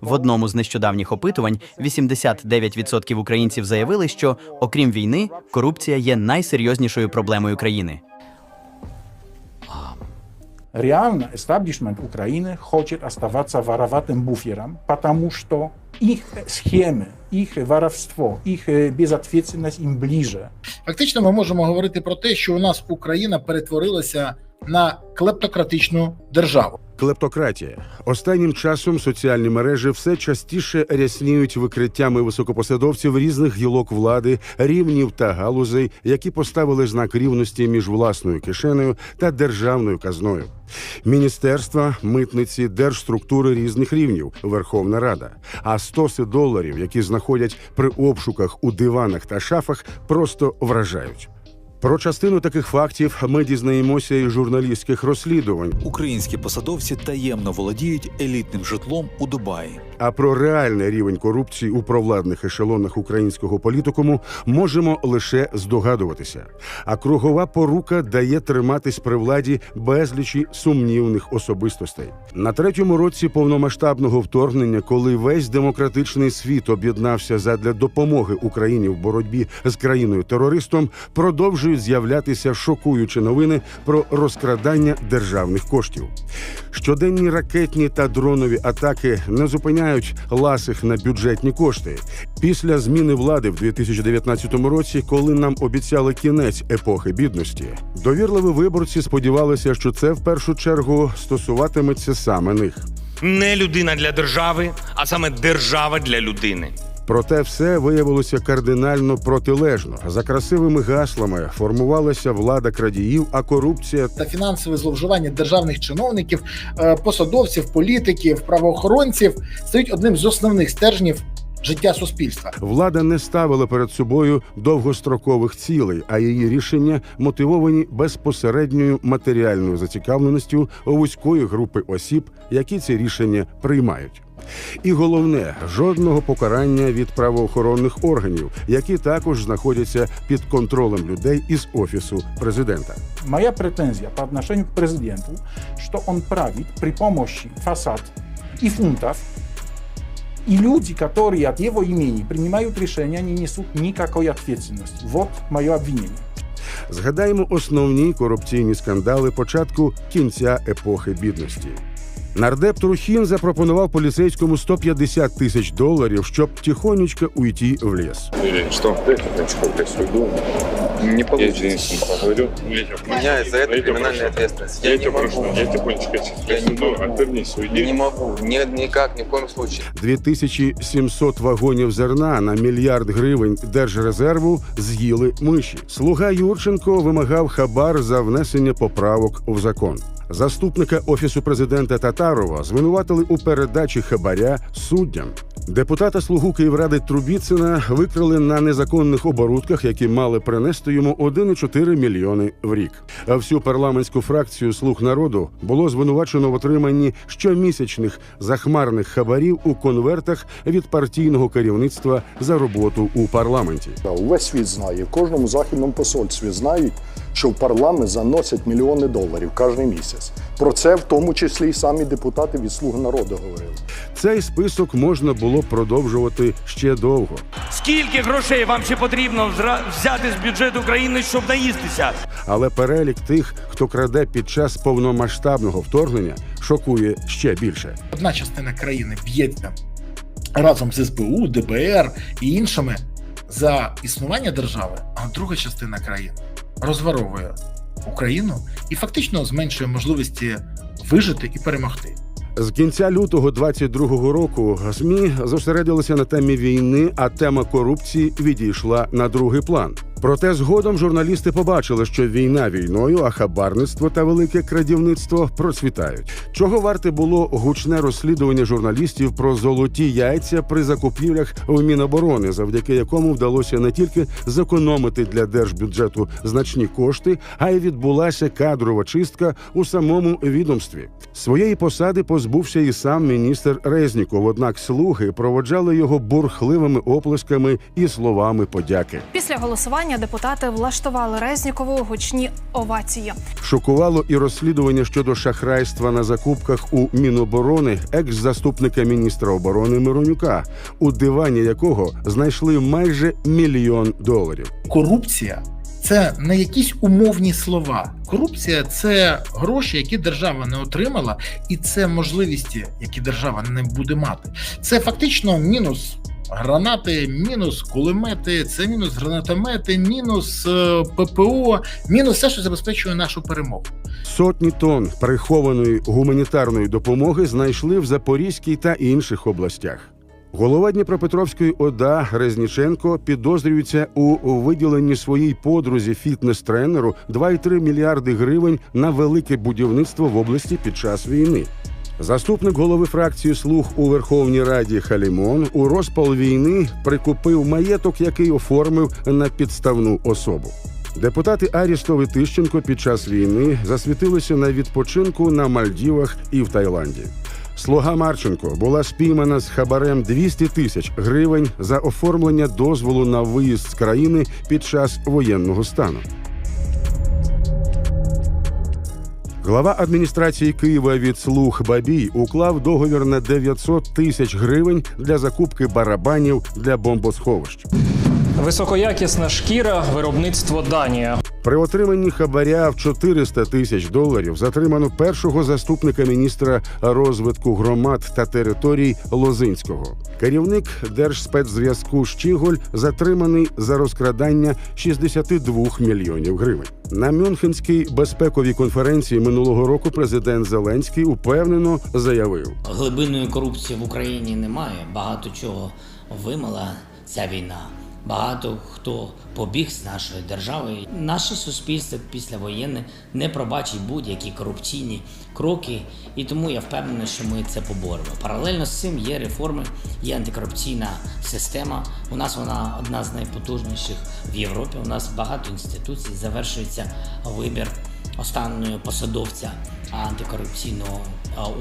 В одному з нещодавніх опитувань 89% українців заявили, що окрім війни, корупція є найсерйознішою проблемою країни. Реально, эстаблишмент Украины хочет оставаться вороватым буфером, потому что их схемы, их воровство, их э, безответственность им ближе. Фактично, ми можемо говорити про те, що у нас Україна перетворилася на клептократичну державу. Клептократія. Останнім часом соціальні мережі все частіше рясніють викриттями високопосадовців різних гілок влади, рівнів та галузей, які поставили знак рівності між власною кишенею та державною казною. Міністерства, митниці, держструктури різних рівнів, Верховна Рада. А стоси доларів, які знаходять при обшуках у диванах та шафах, просто вражають. Про частину таких фактів ми дізнаємося із журналістських розслідувань. Українські посадовці таємно володіють елітним житлом у Дубаї. А про реальний рівень корупції у провладних ешелонах українського політикуму можемо лише здогадуватися. А кругова порука дає триматись при владі безлічі сумнівних особистостей. На третьому році повномасштабного вторгнення, коли весь демократичний світ об'єднався задля допомоги Україні в боротьбі з країною терористом, продовжують з'являтися шокуючі новини про розкрадання державних коштів. Щоденні ракетні та дронові атаки не зупиняють ласих на бюджетні кошти. Після зміни влади в 2019 році, коли нам обіцяли кінець епохи бідності, довірливі виборці сподівалися, що це в першу чергу стосуватиметься саме них. Не людина для держави, а саме держава для людини. Проте все виявилося кардинально протилежно. За красивими гаслами формувалася влада крадіїв, а корупція Та фінансове зловживання державних чиновників, е, посадовців, політиків, правоохоронців стають одним з основних стержнів життя суспільства. Влада не ставила перед собою довгострокових цілей, а її рішення мотивовані безпосередньою матеріальною зацікавленістю вузької групи осіб, які ці рішення приймають. І головне жодного покарання від правоохоронних органів, які також знаходяться під контролем людей із офісу президента. Моя претензия по отношению к президенту, что он правит при помощи фасад и фунтов, и люди, которые от его имени принимают решения, не несут никакой ответственности. Вот мое обвинение. Згадаємо основні корупційні скандали початку кінця епохи бідності. Нардеп Трухін запропонував поліцейському 150 тисяч доларів, щоб тихонечко уйти в ліс. Что? Я тихонечко в лес уйду. Не получится. Поговорю. У меня из-за этого криминальная ответственность. Я, Я, тебя не прошу, могу. я тихонечко Я лес не могу. отвернись, уйди. Не могу. Ни, никак, ни в коем случае. 2700 вагонів зерна на мільярд гривень держрезерву з'їли миші. Слуга Юрченко вимагав хабар за внесення поправок в закон. Заступника офісу президента Татарова звинуватили у передачі хабаря суддям. Депутата слугу Київради Трубіцина викрили на незаконних оборудках, які мали принести йому 1,4 мільйони в рік. А всю парламентську фракцію слуг народу було звинувачено в отриманні щомісячних захмарних хабарів у конвертах від партійного керівництва за роботу у парламенті. Увесь світ знає, кожному західному посольстві знають, що в парламент заносять мільйони доларів кожен місяць. Про це в тому числі і самі депутати від «Слуги народу говорили. Цей список можна було продовжувати ще довго. Скільки грошей вам ще потрібно взяти з бюджету країни, щоб наїстися? Але перелік тих, хто краде під час повномасштабного вторгнення, шокує ще більше. Одна частина країни б'ється разом з СБУ, ДБР і іншими за існування держави, а друга частина країни розворовує Україну і фактично зменшує можливості вижити і перемогти. З кінця лютого 22-го року ЗМІ зосередилися на темі війни, а тема корупції відійшла на другий план. Проте згодом журналісти побачили, що війна війною, а хабарництво та велике крадівництво процвітають. Чого варте було гучне розслідування журналістів про золоті яйця при закупівлях в Міноборони, завдяки якому вдалося не тільки зекономити для держбюджету значні кошти, а й відбулася кадрова чистка у самому відомстві. Своєї посади позбувся і сам міністр Резніков. Однак слуги проводжали його бурхливими оплесками і словами подяки. Після голосування голосування депутати влаштували Резнікову гучні овації. Шокувало і розслідування щодо шахрайства на закупках у Міноборони екс-заступника міністра оборони Миронюка, у дивані якого знайшли майже мільйон доларів. Корупція це не якісь умовні слова. Корупція це гроші, які держава не отримала, і це можливості, які держава не буде мати. Це фактично мінус. Гранати, мінус кулемети, це мінус гранатомети, мінус е, ППО, мінус все, що забезпечує нашу перемогу. Сотні тонн прихованої гуманітарної допомоги знайшли в Запорізькій та інших областях. Голова Дніпропетровської ОДА Резніченко підозрюється у виділенні своїй подрузі фітнес-тренеру 2,3 мільярди гривень на велике будівництво в області під час війни. Заступник голови фракції Слуг у Верховній Раді Халімон у розпал війни прикупив маєток, який оформив на підставну особу. Депутати Арістов і Тищенко під час війни засвітилися на відпочинку на Мальдівах і в Таїланді. Слуга Марченко була спіймана з хабарем 200 тисяч гривень за оформлення дозволу на виїзд з країни під час воєнного стану. Глава адміністрації Києва від слуг Бабій уклав договір на 900 тисяч гривень для закупки барабанів для бомбосховищ. Високоякісна шкіра, виробництво Данія. При отриманні хабаря в 400 тисяч доларів затримано першого заступника міністра розвитку громад та територій Лозинського. Керівник Держспецзв'язку Щіголь затриманий за розкрадання 62 мільйонів гривень. На Мюнхенській безпековій конференції минулого року президент Зеленський упевнено заявив: Глибинної корупції в Україні немає. Багато чого вимила ця війна. Багато хто побіг з нашої держави. Наше суспільство післявоєнне не пробачить будь-які корупційні кроки, і тому я впевнений, що ми це поборемо. Паралельно з цим є реформи, є антикорупційна система. У нас вона одна з найпотужніших в Європі. У нас багато інституцій. Завершується вибір останнього посадовця антикорупційного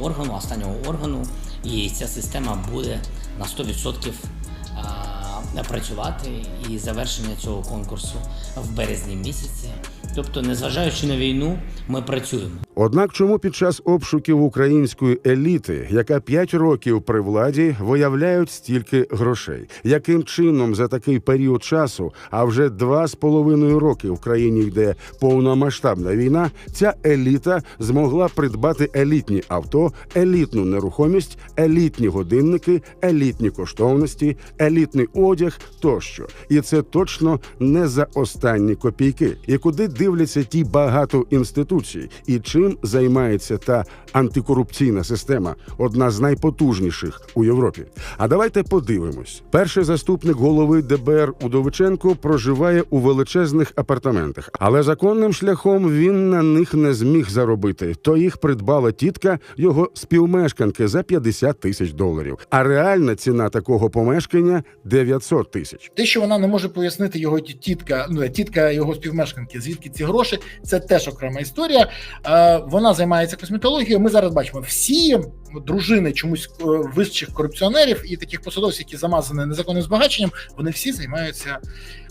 органу, останнього органу, і ця система буде на 100% а, працювати і завершення цього конкурсу в березні місяці. Тобто, незважаючи на війну, ми працюємо. Однак, чому під час обшуків української еліти, яка п'ять років при владі, виявляють стільки грошей? Яким чином за такий період часу, а вже два з половиною роки в країні йде повномасштабна війна, ця еліта змогла придбати елітні авто, елітну нерухомість, елітні годинники, елітні коштовності, елітний одяг тощо. І це точно не за останні копійки. І куди дивляться ті багато інституцій, і чим займається та антикорупційна система, одна з найпотужніших у Європі. А давайте подивимось. Перший заступник голови ДБР Удовиченко проживає у величезних апартаментах, але законним шляхом він на них не зміг заробити. То їх придбала тітка його співмешканки за 50 тисяч доларів. А реальна ціна такого помешкання 900 тисяч. Те, що вона не може пояснити його тітка, ну тітка його співмешканки, звідки ці гроші, це теж окрема історія. Е, Вона займається косметологією. Ми зараз бачимо всі дружини чомусь е, вищих корупціонерів і таких посадовців, які замазані незаконним збагаченням. Вони всі займаються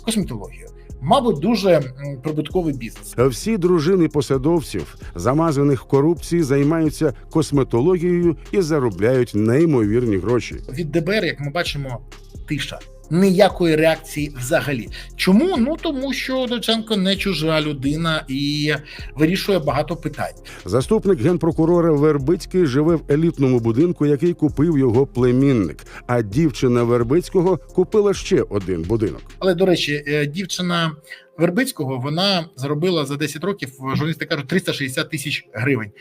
косметологією. Мабуть, дуже прибутковий бізнес. Всі дружини посадовців, замазаних в корупції, займаються косметологією і заробляють неймовірні гроші. Від ДБР, як ми бачимо, тиша. Ніякої реакції взагалі. Чому? Ну тому що Доченко не чужа людина і вирішує багато питань. Заступник генпрокурора Вербицький живе в елітному будинку, який купив його племінник. А дівчина Вербицького купила ще один будинок. Але до речі, е, дівчина Вербицького вона заробила за 10 років, журналісти кажуть, 360 тисяч гривень.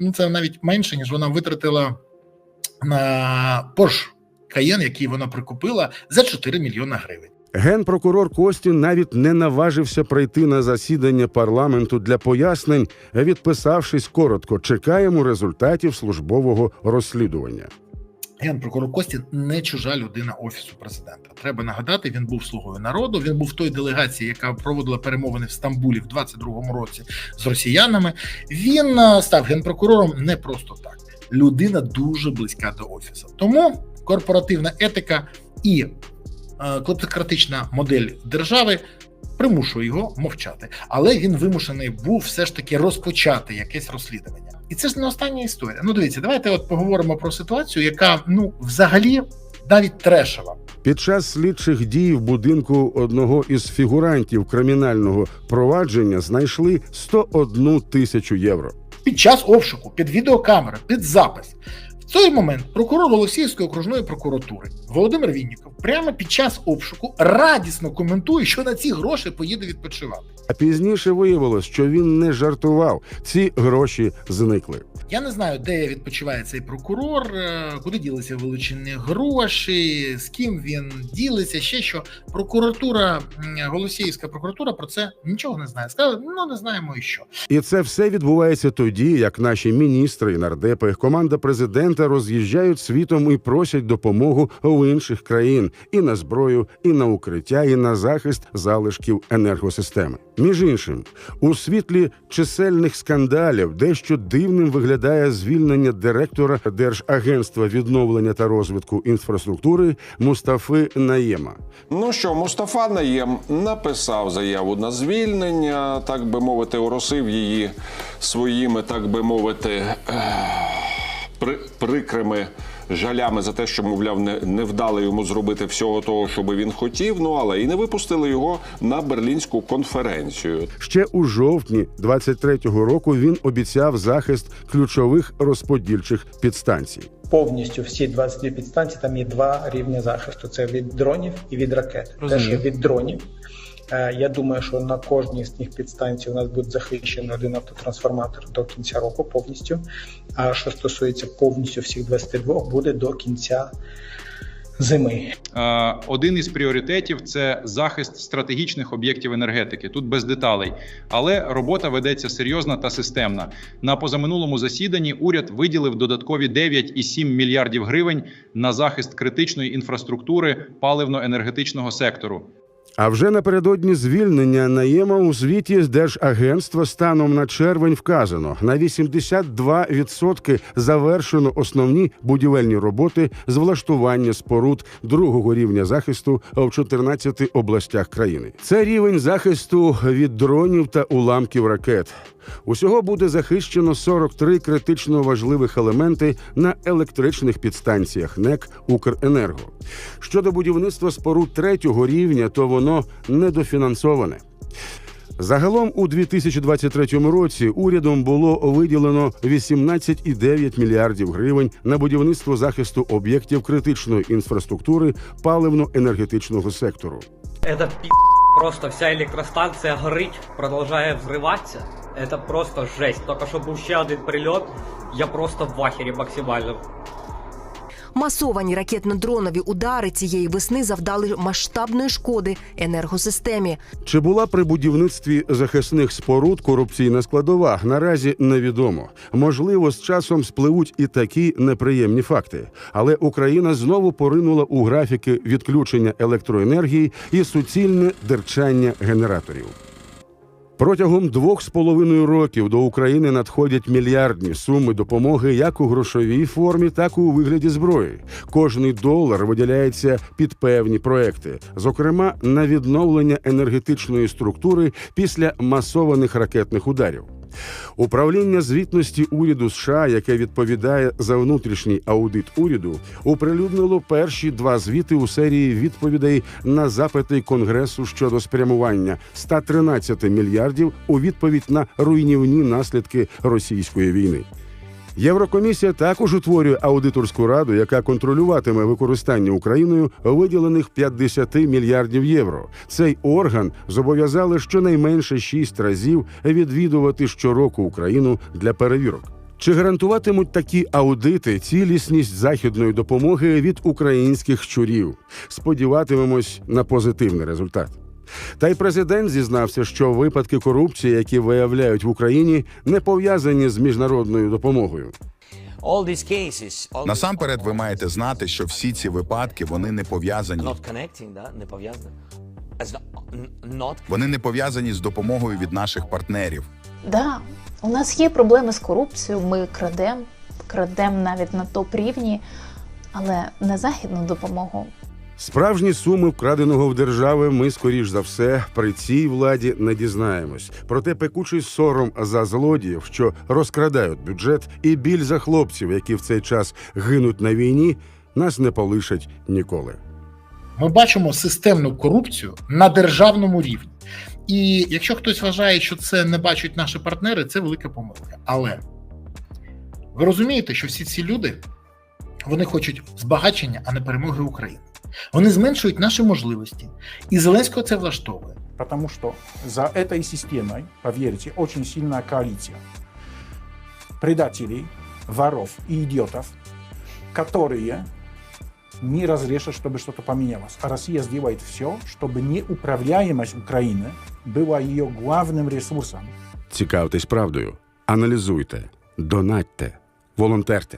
Ну це навіть менше, ніж вона витратила на Porsche Cayenne, який вона прикупила за 4 мільйона гривень. Генпрокурор Костін навіть не наважився прийти на засідання парламенту для пояснень, відписавшись коротко, чекаємо результатів службового розслідування. Генпрокурор Костін не чужа людина офісу президента. Треба нагадати, він був слугою народу. Він був в той делегації, яка проводила перемовини в Стамбулі в 22-му році з росіянами. Він е, став генпрокурором не просто так. Людина дуже близька до офісу. Тому корпоративна етика і е, клептократична модель держави примушує його мовчати. Але він вимушений був все ж таки розпочати якесь розслідування. І це ж не остання історія. Ну дивіться, давайте от поговоримо про ситуацію, яка ну взагалі навіть трешова. Під час слідчих дій в будинку одного із фігурантів кримінального провадження знайшли 101 тисячу євро. під час обшуку, під відеокамери, під запис. Цей момент прокурор Голосіївської окружної прокуратури Володимир Вінніков прямо під час обшуку радісно коментує, що на ці гроші поїде відпочивати. А пізніше виявилось, що він не жартував. Ці гроші зникли. Я не знаю, де відпочиває цей прокурор, е, куди ділися вилучені гроші, з ким він ділиться. Ще що прокуратура, Голосіївська прокуратура про це нічого не знає. Сказали, ну не знаємо і що. І це все відбувається тоді, як наші міністри і нардепи, команда президента роз'їжджають світом і просять допомогу у інших країн і на зброю, і на укриття, і на захист залишків енергосистеми. Між іншим, у світлі чисельних скандалів дещо дивним виглядає звільнення директора Держагентства відновлення та розвитку інфраструктури Мустафи Наєма. Ну що, Мустафа Наєм написав заяву на звільнення, так би мовити, оросив її своїми, так би мовити, при, прикрими жалями за те, що, мовляв, не, не вдали йому зробити всього того, що би він хотів. Ну але і не випустили його на берлінську конференцію. Ще у жовтні 23-го року він обіцяв захист ключових розподільчих підстанцій. повністю всі 22 підстанції, там є два рівні захисту: це від дронів і від ракет. Те, що від дронів. Е, Я думаю, що на кожній з цих підстанцій у нас буде захищений один автотрансформатор до кінця року повністю. А що стосується повністю всіх 22, буде до кінця зими. Е, Один із пріоритетів це захист стратегічних об'єктів енергетики. Тут без деталей, але робота ведеться серйозна та системна. На позаминулому засіданні уряд виділив додаткові 9,7 мільярдів гривень на захист критичної інфраструктури паливно-енергетичного сектору. А вже напередодні звільнення Наєма у звіті з Держагентства станом на червень вказано на 82% завершено основні будівельні роботи з влаштування споруд другого рівня захисту в 14 областях країни. Це рівень захисту від дронів та уламків ракет. Усього буде захищено 43 критично важливих елементи на електричних підстанціях НЕК Укренерго. Щодо будівництва споруд третього рівня, то воно недофінансоване. Загалом у 2023 році урядом було виділено 18,9 мільярдів гривень на будівництво захисту об'єктів критичної інфраструктури паливно-енергетичного сектору. Это пи***. Просто вся електростанція горить, продовжує взриватися. Это просто жесть. Тільки що був ще один прильот, я просто в ахері максимально. Масовані ракетно-дронові удари цієї весни завдали масштабної шкоди енергосистемі. Чи була при будівництві захисних споруд корупційна складова? Наразі невідомо. Можливо, з часом спливуть і такі неприємні факти. Але Україна знову поринула у графіки відключення електроенергії і суцільне дерчання генераторів. Протягом двох з половиною років до України надходять мільярдні суми допомоги як у грошовій формі, так і у вигляді зброї. Кожний долар виділяється під певні проекти, зокрема на відновлення енергетичної структури після масованих ракетних ударів. Управління звітності уряду США, яке відповідає за внутрішній аудит уряду, оприлюднило перші два звіти у серії відповідей на запити Конгресу щодо спрямування 113 мільярдів у відповідь на руйнівні наслідки російської війни. Єврокомісія також утворює аудиторську раду, яка контролюватиме використання Україною виділених 50 мільярдів євро. Цей орган зобов'язали щонайменше шість разів відвідувати щороку Україну для перевірок. Чи гарантуватимуть такі аудити цілісність західної допомоги від українських щурів? Сподіватимемось на позитивний результат. Та й президент зізнався, що випадки корупції, які виявляють в Україні, не пов'язані з міжнародною допомогою. Насамперед, ви маєте знати, що всі ці випадки вони не пов'язані. не. Вони не пов'язані з допомогою від наших партнерів. Да, у нас є проблеми з корупцією, ми крадемо, крадемо навіть на топ рівні, але не західну допомогу Справжні суми вкраденого в держави ми, скоріш за все, при цій владі не дізнаємось. Проте пекучий сором за злодіїв, що розкрадають бюджет, і біль за хлопців, які в цей час гинуть на війні, нас не полишать ніколи. Ми бачимо системну корупцію на державному рівні. І якщо хтось вважає, що це не бачать наші партнери, це велика помилка. Але ви розумієте, що всі ці люди вони хочуть збагачення, а не перемоги України. Вони зменшують наші можливості, і Зеленського це влаштовує. Потому что за этой системой, поверьте, очень сильная коалиция предателей, воров и идиотов, которые не разрешат, чтобы что-то поменялось. А Россия сделает все, чтобы неуправляемость Украины была ее главным ресурсом. Цікавтесь правдою, аналізуйте, донатьте, волонтерте,